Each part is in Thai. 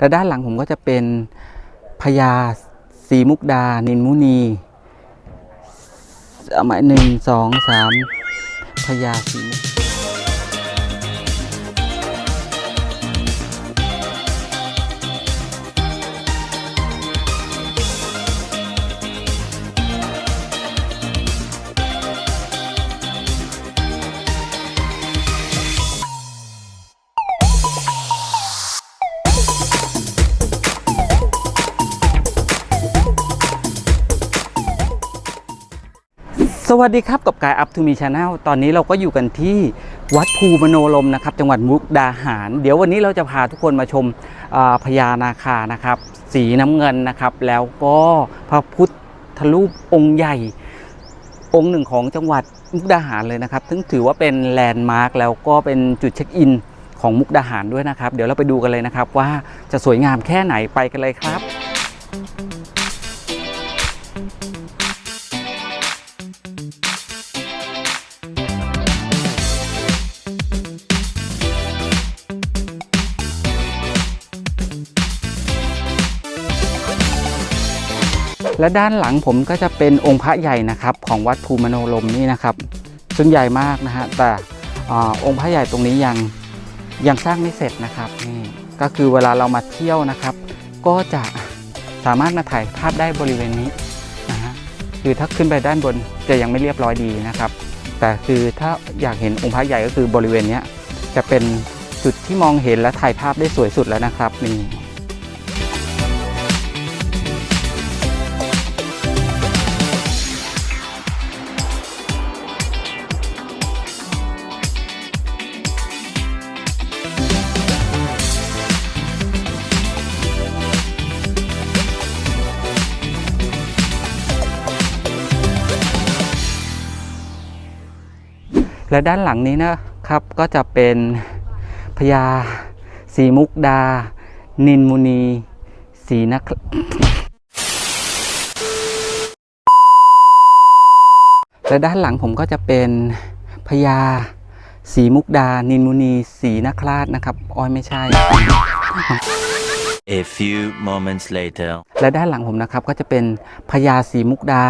และด้านหลังผมก็จะเป็นพญาสีมุกดา นินมุนีเอาหมายหนึ่งสองสามพญาสีมุก สวัสดีครับกับกายอัพทูมีชาแนลตอนนี้เราก็อยู่กันที่วัดภูมโนลมนะครับ จังหวัดมุกดาหาร เดี๋ยววันนี้เราจะพาทุกคนมาชมพญานาคานะครับ สีน้ำเงินนะครับ แล้วก็พระพุทธรูปองค์ใหญ่ องค์หนึ่งของจังหวัดมุกดาหารเลยนะครับ ซึ่งถือว่าเป็นแลนด์มาร์คแล้วก็เป็นจุดเช็คอินของมุกดาหารด้วยนะครับ เดี๋ยวเราไปดูกันเลยนะครับว่าจะสวยงามแค่ไหนไปกันเลยครับ และด้านหลังผมก็จะเป็นองค์พระใหญ่นะครับ ของวัดภูมโนลมนี่นะครับ ซึ่งใหญ่มากนะฮะแต่อองค์พระใหญ่ตรงนี้ยังยังสร้างไม่เสร็จนะครับนี่ก็คือเวลาเรามาเที่ยวนะครับ ก็จะสามารถมาถ่ายภาพได้บริเวณนี้นะฮะคือถ้าขึ้นไปด้านบนจะยังไม่เรียบร้อยดีนะครับ แต่คือถ้าอยากเห็นองค์พระใหญ่ก็คือบริเวณนี้จะเป็นจุดที่มองเห็นและถ่ายภาพได้สวยสุดแล้วนะครับนี่ และด้านหลังนี้นะครับก็จะเป็นพญาสีมุกดา นินมุนีสีนักและด้านหลังผมก็จะเป็นพญาสีมุกดา นินมุนีสีนักราชนะครับอ้อยไม่ใช่ A few moments later. และด้านหลังผมนะครับก็จะเป็นพญาศรีมุกดา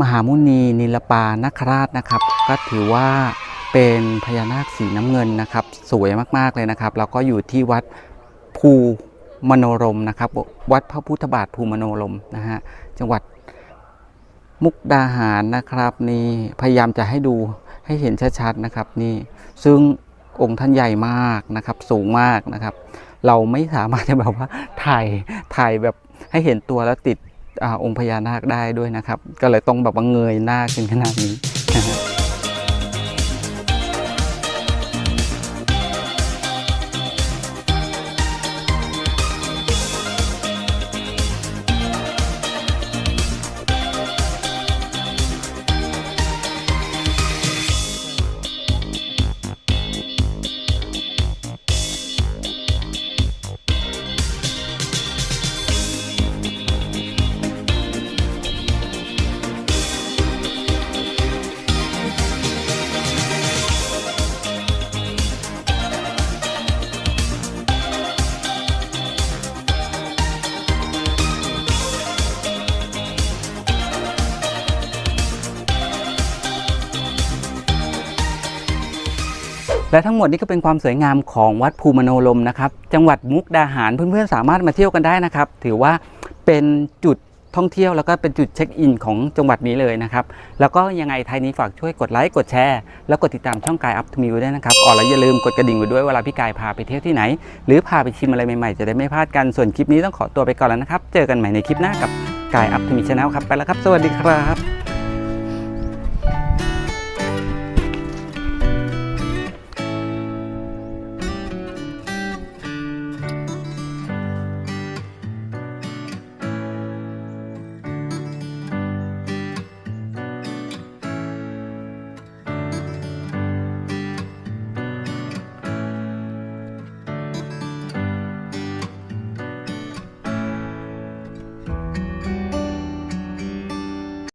มหามุนีนิลปานคราชนะครับ ก็ถือว่าเป็นพญานาคสีน้ำเงินนะครับ สวยมากๆเลยนะครับ แล้วก็อยู่ที่วัดภูมโนรมนะครับ วัดพระพุทธบาทภูมโนรมนะฮะจังหวัดมุกดาหารนะครับนี่พยายามจะให้ดูให้เห็นชัดๆนะครับนี่ซึ่งองค์ท่านใหญ่มากนะครับ สูงมากนะครับ เราไม่สามารถจะแบบว่าถ่ายถ่ายแบบให้เห็นตัวแล้วติด องค์พญานาคได้ด้วยนะครับ ก็เลยต้องแบบว่าเงยหน้าขึ้นขนาดนี้นะฮะ และทั้งหมดนี้ก็เป็นความสวยงามของวัดภูมโนลมนะครับ จังหวัดมุกดาหารเพื่อนๆสามารถมาเที่ยวกันได้นะครับ ถือว่าเป็นจุดท่องเที่ยวแล้วก็เป็นจุดเช็คอินของจังหวัดนี้เลยนะครับ แล้วก็ยังไงไทยนี้ฝากช่วยกดไลค์กดแชร์แล้วกดติดตามช่องกายอัพทูมิวด้วยนะครับอ๋อแล้วอย่าลืมกดกระดิ่งไว้ด้วยเวลาพี่กายพาไปเที่ยวที่ไหน หรือพาไปชิมอะไรใหม่ๆจะได้ไม่พลาดกันส่วนคลิปนี้ต้องขอตัวไปก่อนแล้วนะครับ เจอกันใหม่ในคลิปหน้ากับกายอัพทูมิชแนลครับไปแล้วครับ สวัสดีครับ